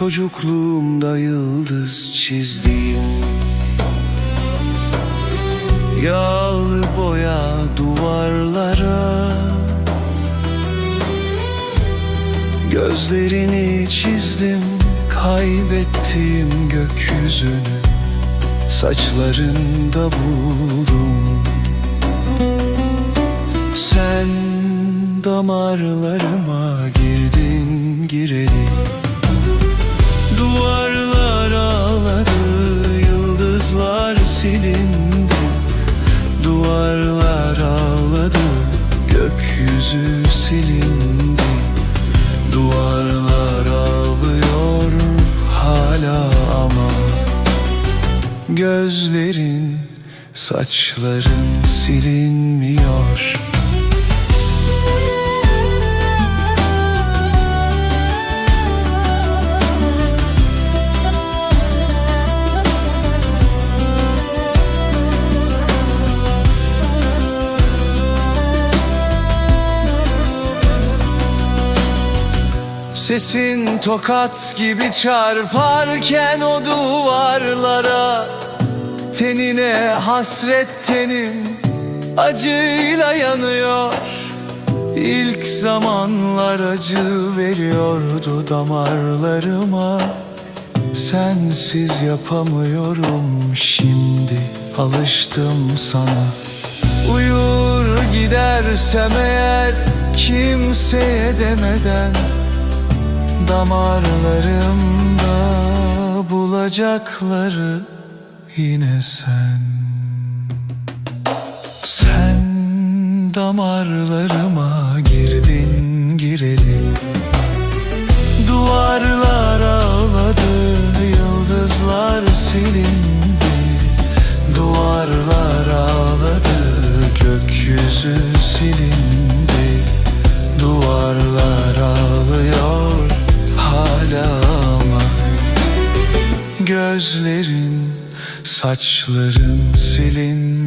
Çocukluğumda yıldız çizdiğim Yağlı boya duvarlara Gözlerini çizdim Kaybettiğim gökyüzünü Saçlarında buldum. Sen damarlarıma girdin silindi Duvarlar ağladı, gökyüzü silindi. Duvarlar ağlıyor hala ama Gözlerin, saçların silinmiyor Sesin tokat gibi çarparken o duvarlara Tenine hasret tenim acıyla yanıyor. İlk zamanlar acı veriyordu damarlarıma Sensiz yapamıyorum şimdi alıştım sana. Uyur gidersem eğer kimseye demeden Damarlarımda bulacakları yine sen. Sen damarlarıma girdin gireli Duvarlar ağladı, yıldızlar silindi. Duvarlar ağladı, gökyüzü silindi gözlerin, saçların silin.